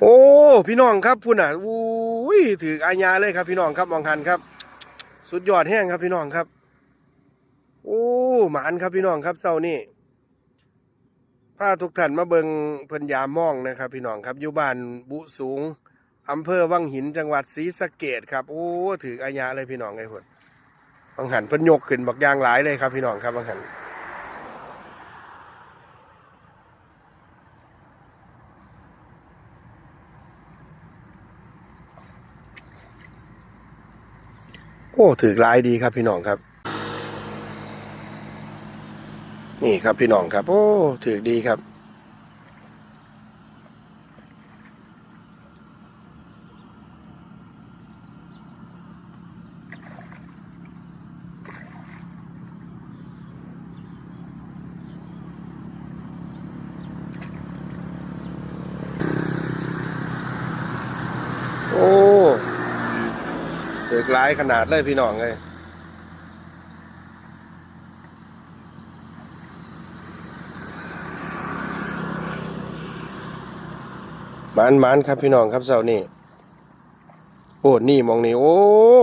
โอ้พี่น้องครับพุ่นอะอุ้ยถืออาญาเลยครับ พี่น้องครับมองหันครับ สุดยอดแห้งครับพี่น้องครับ โอ้หมานครับพี่น้องครับเศร้านี่พาทุกท่านมาเบิงเพิ่นยามมองนะครับ พี่น้องครับอยู่บ้านบุสูงอำเภอวังหินจังหวัดศรีสะเกดครับโอ้ถืออาญาเลยพี่น้องไอ้พุ่นบางหันเพิ่นยกขึ้นบักยางหลายเลยครับพี่น้องครับบางหัน อ้ถือลายดีครับพี่น้องครับ นี่ครับพี่น้องครับ โอ้ถือดีครับ โอ้ ถือลายขนาดเลยพี่น้องเลยมานมานครับพี่น้องครับเสาร์นี้โอ้นี่มองนี่โอ้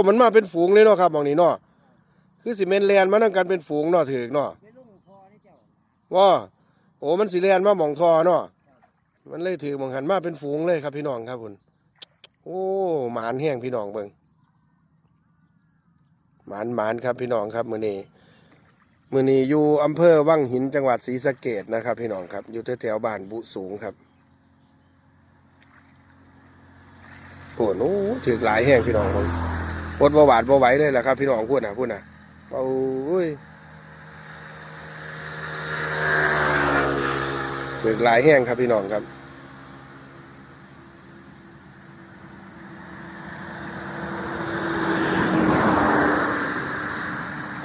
มันมาเป็นฝูงเลยเนาะครับมองนี้เนาะคือสิเมนแลนมานั่งกันเป็นฝูงเนาะถือเนาะไม่ลุงพอนี่เจ้าว่าโอ้มันสิแลนมามองทอเนาะมันเลยถือมองหันมาเป็นฝูงเลยครับพี่น้องครับคุณโอ้หมานแห้งพี่น้องเบิง หมานหมานครับพี่น้องครับมือนี้มือนี้อยู่อำเภอวังหินจังหวัดศรีสะเกษนะครับ พี่น้องครับ อยู่แถวๆบ้านบุสูงครับปวดโอ้ถือหลายแห้งพี่น้องมึงปวดเบาหวานเบาไหวเลยแหละครับ พี่น้องพูดนะพูดนะเบาเอ้ยถือหลายแห้งครับพี่น้องครับ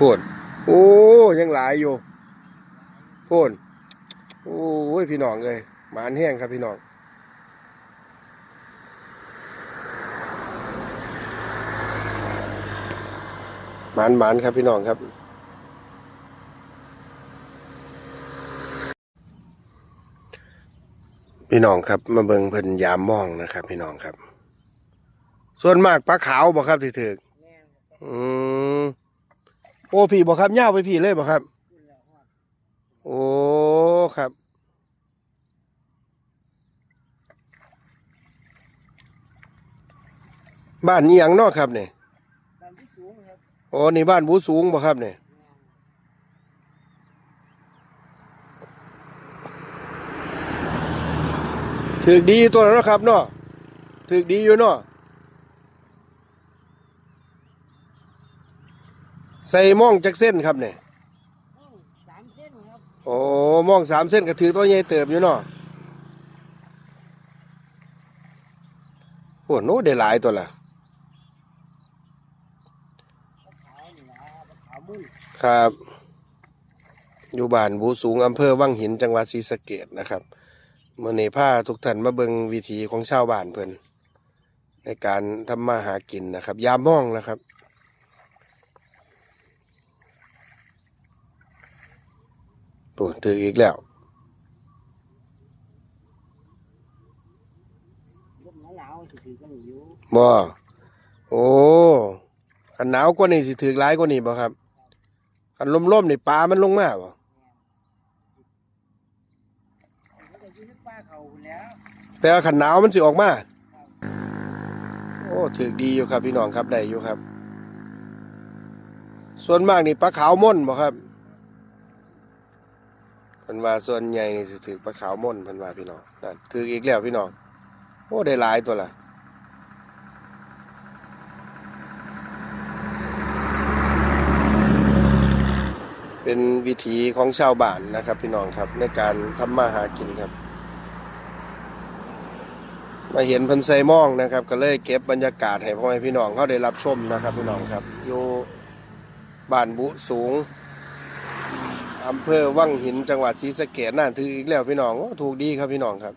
พูดโอ้ยังหลายอยู่พูดโอ้ยพี่น้องเลยหมานแห้งครับพี่น้องหมานหมานครับพี่น้องครับ พี่น้องครับมาเบิงเพิ่นยามมองนะครับ พี่น้องครับ ส่วนมากปลาขาวบ่ครับที่ถือแม่นอืม โอ้พี่บ่ครับย่าวไปพี่เลยบ่ครับขึ้นแล้วฮอดโอ้ครับ บ้านนี้ยังเนอกครับเนี่ยตามที่สูงครับโอ้นี่บ้านบูสูงบ่ครับเนี่ยแม่นถือดีตัวนั้นเนาะครับเนาะถือดีอยู่เนาะ ใส่ม่องจักเส้นครับเนี่ยห้องสามเส้นครับโอ้ม่องสามเส้นก็ถือตัวใหญ่เติบอยู่เนาะโอ้โนได้หลายตัวละปลาขาวนี่นะปลาขาวมุ้นครับ อยู่บ้านบูสูงอำเภอวังหินจังหวัดศรีสะเกดนะครับเมื่อนี้พาทุกท่านมาเบิงวิถีของชาวบ้านเพิ่นในการทำมาหากินนะครับ ยามม่องนะครับ ปวดถืออีกแล้วลมหนาวๆสิถือกันอยู่บ่โอ้ขันหนาวกว่านี้สิถือร้ายกว่านี้บ่ครับขันลมๆนี่ปลามันลงมาบ่มันก็อยู่ในป่าเขาพุ่นแต่ขันหนาวมันสิออกมา โอ้ถือดีอยู่ครับพี่น้องครับได้อยู่ครับ ส่วนมากนี่ปลาขาวม่นบ่ครับ พิ่นว่าส่วนใหญ่นี่สิถือปลาขาวม่นพิ่นว่าพี่น้องนั่นถืออีกแล้วพี่น้องโอ้ได้หลายตัวละเป็นวิถีของชาวบ้านนะครับ พี่น้องครับในการทำมาหากินครับ มาเห็นพิ่นใส่หมองนะครับ ก็เลยเก็บบรรยากาศให้พ่อแม่พี่น้องเขาได้รับชมนะครับ พี่น้องครับอยู่บ้านบุสูง อำเภอวังหินจังหวัดศรีสะเกษน่าถืออีกแล้วพี่น้องโอ้ถูกดีครับพี่น้องครับ